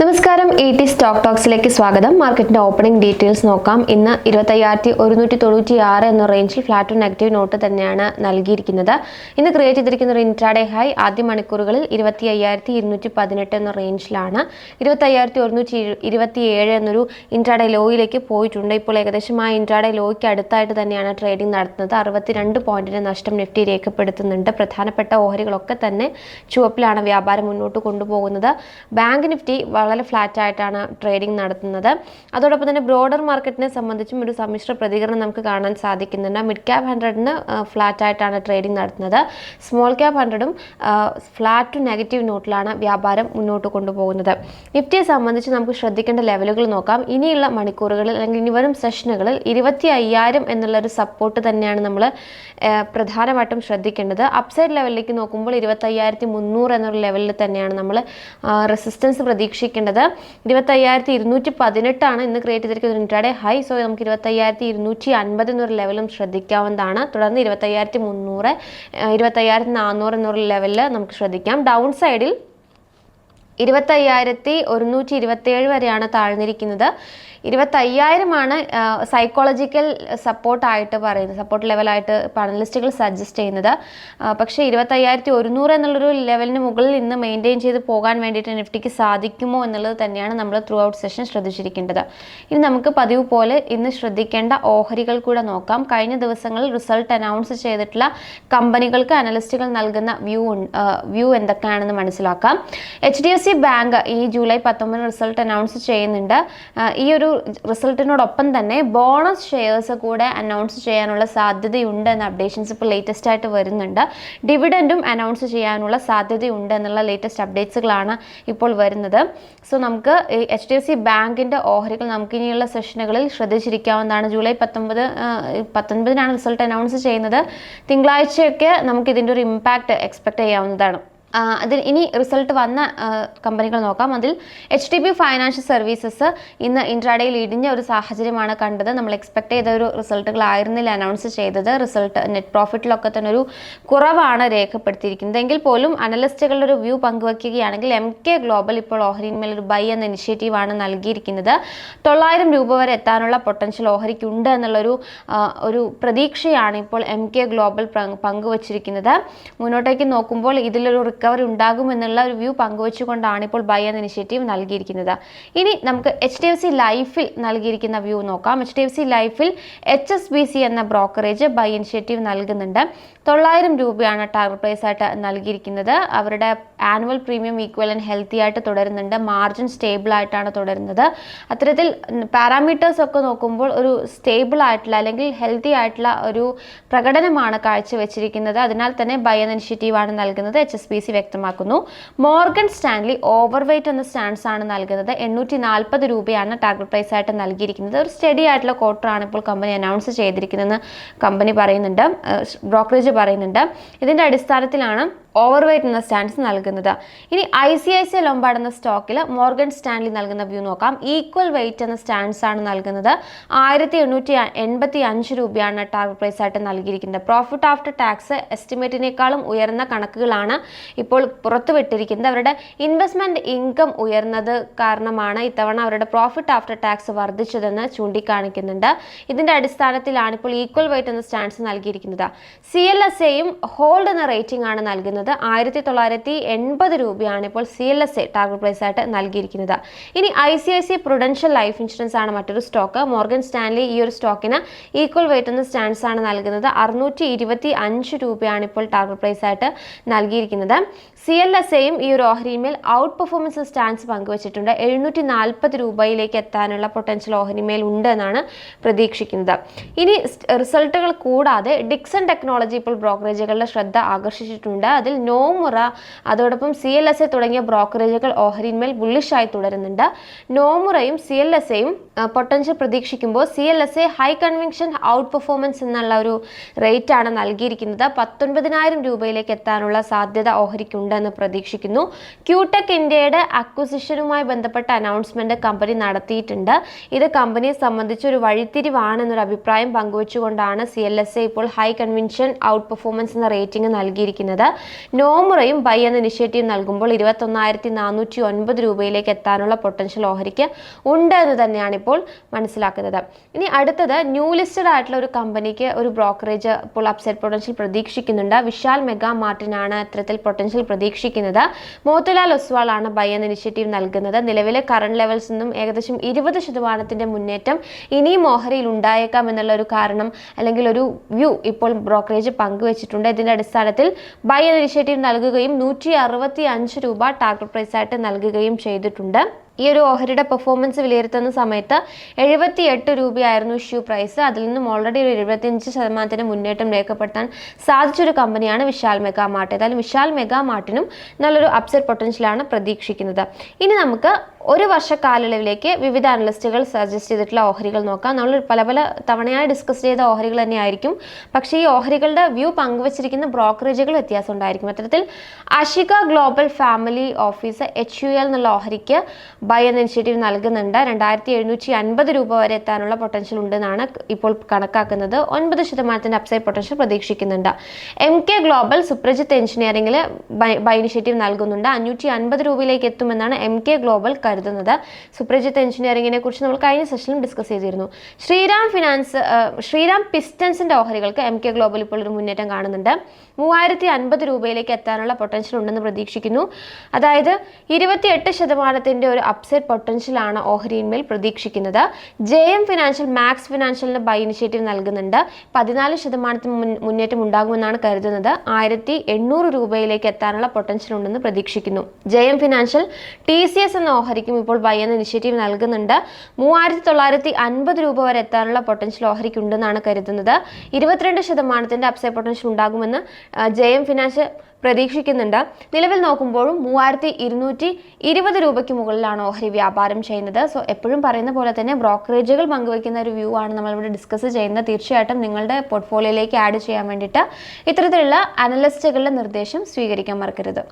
നമസ്കാരം A T stock ടോക്സിലേക്ക് സ്വാഗതം. മാർക്കറ്റിന്റെ ഓപ്പണിംഗ് ഡീറ്റെയിൽസ് നോക്കാം. ഇന്ന് ഇരുപത്തയ്യായിരത്തി ഒരുന്നൂറ്റി തൊണ്ണൂറ്റി ആറ് എന്ന റേഞ്ചിൽ ഫ്ലാറ്റ് നെഗറ്റീവ് നോട്ട് തന്നെയാണ് നൽകിയിരിക്കുന്നത്. ഇന്ന് ക്രിയേറ്റ് ചെയ്തിരിക്കുന്ന ഒരു ഇൻട്രാഡേ ഹൈ ആദ്യ മണിക്കൂറുകളിൽ ഇരുപത്തി അയ്യായിരത്തി ഇരുന്നൂറ്റി പതിനെട്ട് എന്ന റേഞ്ചിലാണ് ഇരുപത്തയ്യായിരത്തി ഒരുന്നൂറ്റി ഇരുപത്തി ഏഴ് എന്നൊരു ഇൻട്രാഡേ ലോയിലേക്ക് പോയിട്ടുണ്ട്. ഇപ്പോൾ ഏകദേശം ആ ഇൻട്രാഡേ ലോയ്ക്ക് അടുത്തായിട്ട് തന്നെയാണ് ട്രേഡിംഗ് നടത്തുന്നത്. അറുപത്തിരണ്ട് പോയിന്റിന്റെ നഷ്ടം നിഫ്റ്റി രേഖപ്പെടുത്തുന്നുണ്ട്. പ്രധാനപ്പെട്ട ഓഹരികളൊക്കെ തന്നെ ചുവപ്പിലാണ് വ്യാപാരം മുന്നോട്ട് കൊണ്ടുപോകുന്നത്. ബാങ്ക് നിഫ്റ്റി വളരെ ഫ്ലാറ്റ് ആയിട്ടാണ് ട്രേഡിംഗ് നടത്തുന്നത്. അതോടൊപ്പം തന്നെ ബ്രോഡർ മാർക്കറ്റിനെ സംബന്ധിച്ചും ഒരു സമ്മിശ്ര പ്രതികരണം നമുക്ക് കാണാൻ സാധിക്കുന്നുണ്ട്. മിഡ് ക്യാപ് ഹൺഡ്രഡിന് ഫ്ലാറ്റ് ആയിട്ടാണ് ട്രേഡിംഗ് നടത്തുന്നത്. സ്മോൾ ക്യാപ് ഹൺഡ്രഡും ഫ്ലാറ്റ് ടു നെഗറ്റീവ് നോട്ടിലാണ് വ്യാപാരം മുന്നോട്ട് കൊണ്ടുപോകുന്നത്. നിഫ്റ്റിയെ സംബന്ധിച്ച് നമുക്ക് ശ്രദ്ധിക്കേണ്ട ലെവലുകൾ നോക്കാം. ഇനിയുള്ള മണിക്കൂറുകളിൽ അല്ലെങ്കിൽ ഇനി വരും സെഷനുകളിൽ ഇരുപത്തി അയ്യായിരം എന്നുള്ളൊരു സപ്പോർട്ട് തന്നെയാണ് നമ്മൾ പ്രധാനമായിട്ടും ശ്രദ്ധിക്കേണ്ടത്. അപ്സൈഡ് ലെവലിലേക്ക് നോക്കുമ്പോൾ ഇരുപത്തി അയ്യായിരത്തി മുന്നൂറ് എന്നൊരു ലെവലിൽ തന്നെയാണ് നമ്മൾ റെസിസ്റ്റൻസ് പ്രതീക്ഷിക്കേണ്ടത് ഇരുപത്തയ്യായിരത്തി ഇരുന്നൂറ്റി പതിനെട്ടാണ് ഇന്ന് ക്രിയേറ്റ് ചെയ്തിരിക്കുന്നത് ഇൻട്രാഡേ ഹൈ സോ നമുക്ക് ഇരുപത്തയ്യായിരത്തി ഇരുന്നൂറ്റി അൻപത് എന്നൊരു ലെവലും ശ്രദ്ധിക്കാവുന്നതാണ്. തുടർന്ന് ഇരുപത്തയ്യായിരത്തി മുന്നൂറ് ഇരുപത്തയ്യായിരത്തി നാനൂറ് എന്നൊരു ലെവലിൽ നമുക്ക് ശ്രദ്ധിക്കാം. ഡൗൺ സൈഡിൽ ഇരുപത്തയ്യായിരത്തി ഒരുന്നൂറ്റി ഇരുപത്തേഴ് വരെയാണ് താഴ്ന്നിരിക്കുന്നത്. ഇരുപത്തയ്യായിരമാണ് സൈക്കോളജിക്കൽ സപ്പോർട്ടായിട്ട് പറയുന്നത്. സപ്പോർട്ട് ലെവലായിട്ട് പണലിസ്റ്റുകൾ സജസ്റ്റ് ചെയ്യുന്നത്. പക്ഷേ ഇരുപത്തയ്യായിരത്തി ഒരുന്നൂറ് എന്നുള്ളൊരു ലെവലിന് മുകളിൽ ഇന്ന് മെയിന്റെയിൻ ചെയ്ത് പോകാൻ വേണ്ടിയിട്ട് നിഫ്റ്റിക്ക് സാധിക്കുമോ എന്നുള്ളത് തന്നെയാണ് നമ്മൾ ത്രൂ ഔട്ട് സെഷൻ ശ്രദ്ധിച്ചിരിക്കേണ്ടത്. ഇനി നമുക്ക് പതിവ് പോലെ ഇന്ന് ശ്രദ്ധിക്കേണ്ട ഓഹരികൾ കൂടെ നോക്കാം. കഴിഞ്ഞ ദിവസങ്ങളിൽ റിസൾട്ട് അനൗൺസ് ചെയ്തിട്ടുള്ള കമ്പനികൾക്ക് അനലിസ്റ്റുകൾ നൽകുന്ന വ്യൂ വ്യൂ എന്തൊക്കെയാണെന്ന് മനസ്സിലാക്കാം. H D F C bank ഈ ജൂലൈ പത്തൊമ്പതിന് റിസൾട്ട് അനൗൺസ് ചെയ്യുന്നുണ്ട്. ഈ ഒരു റിസൾട്ടിനോടൊപ്പം തന്നെ ബോണസ് ഷെയർസ് കൂടെ അനൗൺസ് ചെയ്യാനുള്ള സാധ്യതയുണ്ട് എന്ന അപ്ഡേഷൻസ് ഇപ്പോൾ ലേറ്റസ്റ്റ് ആയിട്ട് വരുന്നുണ്ട്. ഡിവിഡന്റും അനൗൺസ് ചെയ്യാനുള്ള സാധ്യതയുണ്ട് എന്നുള്ള ലേറ്റസ്റ്റ് അപ്ഡേറ്റ്സുകളാണ് ഇപ്പോൾ വരുന്നത്. സോ നമുക്ക് എച്ച് ഡി എഫ് സി ബാങ്കിന്റെ ഓഹരികൾ നമുക്ക് ഇനിയുള്ള സെഷനുകളിൽ ശ്രദ്ധിച്ചിരിക്കാവുന്നതാണ്. ജൂലൈ പത്തൊമ്പത് പത്തൊൻപതിനാണ് റിസൾട്ട് അനൗൺസ് ചെയ്യുന്നത്. തിങ്കളാഴ്ചയൊക്കെ നമുക്ക് ഇതിന്റെ ഒരു ഇമ്പാക്റ്റ് എക്സ്പെക്ട് ചെയ്യാവുന്നതാണ്. അതിൽ ഇനി റിസൾട്ട് വന്ന കമ്പനികൾ നോക്കാം. അതിൽ H D B financial services ഇന്ന് ഇൻട്രാഡേയിൽ ഇടിഞ്ഞ ഒരു സാഹചര്യമാണ് കണ്ടത്. നമ്മൾ എക്സ്പെക്ട് ചെയ്ത ഒരു റിസൾട്ടുകളായിരുന്നില്ല അനൗൺസ് ചെയ്തത്. റിസൾട്ട് നെറ്റ് പ്രോഫിറ്റിലൊക്കെ തന്നെ ഒരു കുറവാണ് രേഖപ്പെടുത്തിയിരിക്കുന്നത്. എങ്കിൽ പോലും അനലിസ്റ്റുകളുടെ ഒരു വ്യൂ പങ്കുവയ്ക്കുകയാണെങ്കിൽ എം കെ ഗ്ലോബൽ ഇപ്പോൾ ഓഹരിന്മേൽ ഒരു ബൈ എന്ന ഇനിഷ്യേറ്റീവാണ് നൽകിയിരിക്കുന്നത്. തൊള്ളായിരം രൂപ വരെ എത്താനുള്ള പൊട്ടൻഷ്യൽ ഓഹരിക്കുണ്ട് എന്നുള്ളൊരു ഒരു പ്രതീക്ഷയാണ് ഇപ്പോൾ എം കെ ഗ്ലോബൽ പങ്ക് പങ്കുവച്ചിരിക്കുന്നത്. മുന്നോട്ടേക്ക് നോക്കുമ്പോൾ ഇതിലൊരു റിക്കവറി ഉണ്ടാകുമെന്നുള്ള ഒരു വ്യൂ പങ്കുവച്ചുകൊണ്ടാണ് ഇപ്പോൾ ബൈ എന്ന ഇനിഷ്യേറ്റീവ് നൽകിയിരിക്കുന്നത്. ഇനി നമുക്ക് എച്ച് ഡി എഫ് സി ലൈഫിൽ നൽകിയിരിക്കുന്ന വ്യൂ നോക്കാം. എച്ച് ഡി എഫ് സി ലൈഫിൽ എച്ച് എസ് ബി സി എന്ന ബ്രോക്കറേജ് ബൈ ഇനിഷ്യേറ്റീവ് നൽകുന്നുണ്ട്. തൊള്ളായിരം രൂപയാണ് ടാർഗറ്റ് പ്രൈസ് ആയിട്ട് നൽകിയിരിക്കുന്നത്. അവരുടെ annual premium equal and healthy ആയിട്ട് തുടരുന്നുണ്ട്. മാർജിൻ സ്റ്റേബിൾ ആയിട്ടാണ് തുടരുന്നത്. അത്തരത്തിൽ പാരാമീറ്റേഴ്സ് ഒക്കെ നോക്കുമ്പോൾ ഒരു സ്റ്റേബിൾ ആയിട്ടുള്ള അല്ലെങ്കിൽ ഹെൽത്തി ആയിട്ടുള്ള ഒരു പ്രകടനമാണ് കാഴ്ചവെച്ചിരിക്കുന്നത്. അതിനാൽ തന്നെ ബൈ ഇനിഷ്യേറ്റീവ് ആണ് നൽകുന്നത്. എച്ച് എസ് പി സി വ്യക്തമാക്കുന്നു. മോർഗൻ സ്റ്റാൻലി ഓവർ വെയ്റ്റ് എന്ന സ്റ്റാൻസ് ആണ് നൽകുന്നത്. എണ്ണൂറ്റി നാൽപ്പത് രൂപയാണ് ടാർഗറ്റ് പ്രൈസ് ആയിട്ട് നൽകിയിരിക്കുന്നത്. ഒരു സ്റ്റഡി ആയിട്ടുള്ള ക്വാർട്ടറാണ് ഇപ്പോൾ കമ്പനി അനൗൺസ് ചെയ്തിരിക്കുന്നതെന്ന് കമ്പനി പറയുന്നുണ്ട്. ബ്രോക്കറേജ് പറയുന്നുണ്ട്. ഇതിന്റെ അടിസ്ഥാനത്തിലാണ് ഓവർ വെയിറ്റ് എന്ന സ്റ്റാൻഡ്സ് നൽകുന്നത്. ഇനി I C I C Lombard എന്ന സ്റ്റോക്കിൽ മോർഗൻ സ്റ്റാൻലി നൽകുന്ന വ്യൂ നോക്കാം. ഈക്വൽ വെയിറ്റ് എന്ന സ്റ്റാൻഡ്സ് ആണ് നൽകുന്നത്. ആയിരത്തി എണ്ണൂറ്റി എൺപത്തി അഞ്ച് രൂപയാണ് ടാർഗറ്റ് പ്രൈസ് ആയിട്ട് നൽകിയിരിക്കുന്നത്. പ്രോഫിറ്റ് ആഫ്റ്റർ ടാക്സ് എസ്റ്റിമേറ്റിനേക്കാളും ഉയർന്ന കണക്കുകളാണ് ഇപ്പോൾ പുറത്തുവിട്ടിരിക്കുന്നത്. അവരുടെ ഇൻവെസ്റ്റ്മെന്റ് ഇൻകം ഉയർന്നത് കാരണമാണ് ഇത്തവണ അവരുടെ പ്രോഫിറ്റ് ആഫ്റ്റർ ടാക്സ് വർദ്ധിച്ചതെന്ന് ചൂണ്ടിക്കാണിക്കുന്നുണ്ട്. ഇതിന്റെ അടിസ്ഥാനത്തിലാണ് ഇപ്പോൾ ഈക്വൽ വെയിറ്റ് എന്ന സ്റ്റാൻഡ്സ് നൽകിയിരിക്കുന്നത്. സി എൽ എസ് എയും ഹോൾഡ് എന്ന റേറ്റിംഗ് ആണ് നൽകുന്നത്. ആയിരത്തി തൊള്ളായിരത്തി എൺപത് രൂപയാണ് ഇപ്പോൾ C L S A target price ആയിട്ട് നൽകിയിരിക്കുന്നത്. ഇനി I C I C prudential life insurance ആണ് മറ്റൊരു സ്റ്റോക്ക്. മോർഗൻ സ്റ്റാൻലി ഈ ഒരു സ്റ്റോക്കിന് ഈക്വൽ വെയിറ്റ് എന്ന സ്റ്റാൻഡ്സ് ആണ് നൽകുന്നത്. അറുന്നൂറ്റി ഇരുപത്തി അഞ്ച് രൂപയാണ് ഇപ്പോൾ ടാർഗറ്റ് പ്രൈസ് ആയിട്ട് നൽകിയിരിക്കുന്നത്. സി എൽ എസ് എയും ഈ ഒരു ഓഹരിമേൽ ഔട്ട് പെർഫോമൻസ് സ്റ്റാൻസ് പങ്കുവച്ചിട്ടുണ്ട്. എഴുന്നൂറ്റി നാൽപ്പത് രൂപയിലേക്ക് എത്താനുള്ള പൊട്ടൻഷ്യൽ ഓഹരിമേൽ ഉണ്ട് എന്നാണ് പ്രതീക്ഷിക്കുന്നത്. ഇനി റിസൾട്ടുകൾ കൂടാതെ ഡിക്സൺ ടെക്നോളജി ഇപ്പോൾ ബ്രോക്കറേജുകളുടെ ശ്രദ്ധ ആകർഷിച്ചിട്ടുണ്ട്. അതിൽ നോമുറ അതോടൊപ്പം സി എൽ എസ് എ തുടങ്ങിയ ബ്രോക്കറേജുകൾ ഓഹരിന്മേൽ ബുള്ളിഷായി തുടരുന്നുണ്ട്. നോമുറയും സി എൽ എസ് എയും potential പ്രതീക്ഷിക്കുമ്പോൾ C L S A high conviction outperformance എന്നുള്ള ഒരു റേറ്റ് ആണ് നൽകിയിരിക്കുന്നത്. പത്തൊൻപതിനായിരം രൂപയിലേക്ക് എത്താനുള്ള സാധ്യത ഓഹരിക്കുണ്ടെന്ന് പ്രതീക്ഷിക്കുന്നു. ക്യൂടെക് ഇന്ത്യയുടെ അക്വിസിഷനുമായി ബന്ധപ്പെട്ട അനൗൺസ്മെന്റ് കമ്പനി നടത്തിയിട്ടുണ്ട്. ഇത് കമ്പനിയെ സംബന്ധിച്ച് ഒരു വഴിത്തിരിവാണെന്നൊരു അഭിപ്രായം പങ്കുവച്ചുകൊണ്ടാണ് സി എൽ എസ് എ ഇപ്പോൾ ഹൈ കൺവിൻഷൻ ഔട്ട് പെർഫോമൻസ് എന്ന റേറ്റിംഗ് നൽകിയിരിക്കുന്നത്. നോമുറയും ബൈ എന്ന ഇനിഷ്യേറ്റീവ് നൽകുമ്പോൾ ഇരുപത്തൊന്നായിരത്തി നാനൂറ്റി ഒൻപത് രൂപയിലേക്ക് എത്താനുള്ള പൊട്ടൻഷ്യൽ ഓഹരിക്ക് ഉണ്ട് എന്ന് തന്നെയാണ് ഇപ്പോൾ മനസ്സിലാക്കുന്നത്. ഇനി അടുത്തത് ന്യൂ ലിസ്റ്റഡ് ആയിട്ടുള്ള ഒരു കമ്പനിക്ക് ഒരു ബ്രോക്കറേജ് ഇപ്പോൾ അപ്സൈഡ് പൊട്ടൻഷ്യൽ പ്രതീക്ഷിക്കുന്നുണ്ട്. വിശാൽ മെഗാ മാർട്ടിനാണ് അത്തരത്തിൽ പൊട്ടൻഷ്യൽ പ്രതീക്ഷിക്കുന്നത്. മോത്തിലാൽ ഒസ്വാൾ ആണ് ബൈ എന്ന ഇനിഷ്യേറ്റീവ് നൽകുന്നത്. നിലവിലെ കറണ്ട് ലെവൽസ് നിന്നും ഏകദേശം ഇരുപത് ശതമാനത്തിന്റെ മുന്നേറ്റം ഇനിയും ഓഹരിയിൽ ഉണ്ടായേക്കാം എന്നുള്ള ഒരു കാരണം അല്ലെങ്കിൽ ഒരു വ്യൂ ഇപ്പോൾ ബ്രോക്കറേജ് പങ്കുവച്ചിട്ടുണ്ട്. ഇതിന്റെ അടിസ്ഥാനത്തിൽ ബൈ എന്ന ഇനിഷ്യേറ്റീവ് നൽകുകയും നൂറ്റി രൂപ ടാർഗറ്റ് പ്രൈസായിട്ട് നൽകുകയും ചെയ്തിട്ടുണ്ട്. ഈ ഒരു ഓഹരിയുടെ പെർഫോമൻസ് വിലയിരുത്തുന്ന സമയത്ത് എഴുപത്തി എട്ട് രൂപയായിരുന്നു ഇഷ്യൂ പ്രൈസ് അതിൽ നിന്നും ഓൾറെഡി ഒരു എഴുപത്തിയഞ്ച് ശതമാനത്തിന് മുന്നേറ്റം രേഖപ്പെടുത്താൻ സാധിച്ചൊരു കമ്പനിയാണ് വിശാൽ മെഗാ മാർട്ട് ഏതായാലും വിശാൽ മെഗാ മാർട്ടിനും നല്ലൊരു അപ്സെറ്റ് പൊട്ടൻഷ്യലാണ് പ്രതീക്ഷിക്കുന്നത്. ഇനി നമുക്ക് ഒരു വർഷ കാലയളവിലേക്ക് വിവിധ അനലിസ്റ്റുകൾ സജസ്റ്റ് ചെയ്തിട്ടുള്ള ഓഹരികൾ നോക്കാം. നമ്മൾ പല പല തവണയായി ഡിസ്കസ് ചെയ്ത ഓഹരികൾ തന്നെയായിരിക്കും. പക്ഷേ ഈ ഓഹരികളുടെ വ്യൂ പങ്കുവച്ചിരിക്കുന്ന ബ്രോക്കറേജുകൾ വ്യത്യാസം ഉണ്ടായിരിക്കും. അത്തരത്തിൽ Ashika global family office H U L എന്നുള്ള ഓഹരിക്ക് ബൈ എന്ന ഇനിഷ്യേറ്റീവ് നൽകുന്നുണ്ട്. രണ്ടായിരത്തി എഴുന്നൂറ്റി അൻപത് രൂപ വരെ എത്താനുള്ള പൊട്ടൻഷ്യൽ ഉണ്ടെന്നാണ് ഇപ്പോൾ കണക്കാക്കുന്നത്. ഒൻപത് ശതമാനത്തിന്റെ അപ്സൈഡ് പൊട്ടൻഷ്യൽ പ്രതീക്ഷിക്കുന്നുണ്ട്. എം കെ ഗ്ലോബൽ സുപ്രജിത്ത് എഞ്ചിനീയറിംഗിൽ ബൈ ഇനിഷ്യേറ്റീവ് നൽകുന്നുണ്ട്. അഞ്ഞൂറ്റി അൻപത് രൂപയിലേക്ക് എത്തുമെന്നാണ് എം കെ ഗ്ലോബൽ കരുതുന്നത്. സുപ്രജിത്ത് എഞ്ചിനീയറിംഗിനെ കുറിച്ച് നമ്മൾ കഴിഞ്ഞ സെഷനിലും ഡിസ്കസ് ചെയ്തിരുന്നു. ശ്രീറാം ഫിനാൻസ് ശ്രീറാം പിസ്റ്റൻസിന്റെ ഓഹരികൾക്ക് എം കെ ഗ്ലോബൽ ഇപ്പോൾ ഒരു മുന്നേറ്റം കാണുന്നുണ്ട്. മൂവായിരത്തി അൻപത് രൂപയിലേക്ക് എത്താനുള്ള പൊട്ടൻഷ്യൽ ഉണ്ടെന്ന് പ്രതീക്ഷിക്കുന്നു. അതായത് ഇരുപത്തിയെട്ട് ശതമാനത്തിന്റെ ഒരു അപ്സൈഡ് പൊട്ടൻഷ്യലാണ് ഓഹരിയിന്മേൽ പ്രതീക്ഷിക്കുന്നത്. ജെ എം ഫിനാൻഷ്യൽ മാക്സ് ഫിനാൻഷ്യലിന് ബൈ ഇനിഷ്യേറ്റീവ് നൽകുന്നുണ്ട്. പതിനാല് ശതമാനത്തിന് മുന്നേറ്റം ഉണ്ടാകുമെന്നാണ് കരുതുന്നത്. ആയിരത്തി എണ്ണൂറ് രൂപയിലേക്ക് എത്താനുള്ള പൊട്ടൻഷ്യൽ ഉണ്ടെന്ന് പ്രതീക്ഷിക്കുന്നു. J M financial T C S എന്ന ഓഹരിക്കും ഇപ്പോൾ ബൈ എന്ന ഇനിഷ്യേറ്റീവ് നൽകുന്നുണ്ട്. മൂവായിരത്തി തൊള്ളായിരത്തി അൻപത് രൂപ വരെ എത്താനുള്ള പൊട്ടൻഷ്യൽ ഓഹരിക്ക് ഉണ്ടെന്നാണ് കരുതുന്നത്. ഇരുപത്തിരണ്ട് ശതമാനത്തിന്റെ അപ്സൈഡ് പൊട്ടൻഷ്യൽ ഉണ്ടാകുമെന്ന് ജെ എം ഫിനാൻഷ്യൽ പ്രതീക്ഷിക്കുന്നുണ്ട്. നിലവിൽ നോക്കുമ്പോഴും മൂവായിരത്തി ഇരുന്നൂറ്റി ഇരുപത് രൂപയ്ക്ക് മുകളിലാണ് ഓഹരി വ്യാപാരം ചെയ്യുന്നത്? സോ എപ്പോഴും പറയുന്ന പോലെ തന്നെ ബ്രോക്കറേജുകൾ പങ്കുവയ്ക്കുന്ന ഒരു വ്യൂ ആണ് നമ്മളിവിടെ ഡിസ്കസ് ചെയ്യുന്നത്. തീർച്ചയായിട്ടും നിങ്ങളുടെ പോർട്ട്ഫോളിയോയിലേക്ക് ആഡ് ചെയ്യാൻ വേണ്ടിയിട്ട് ഇത്തരത്തിലുള്ള അനലിസ്റ്റുകളുടെ നിർദ്ദേശം സ്വീകരിക്കാൻ മറക്കരുത്.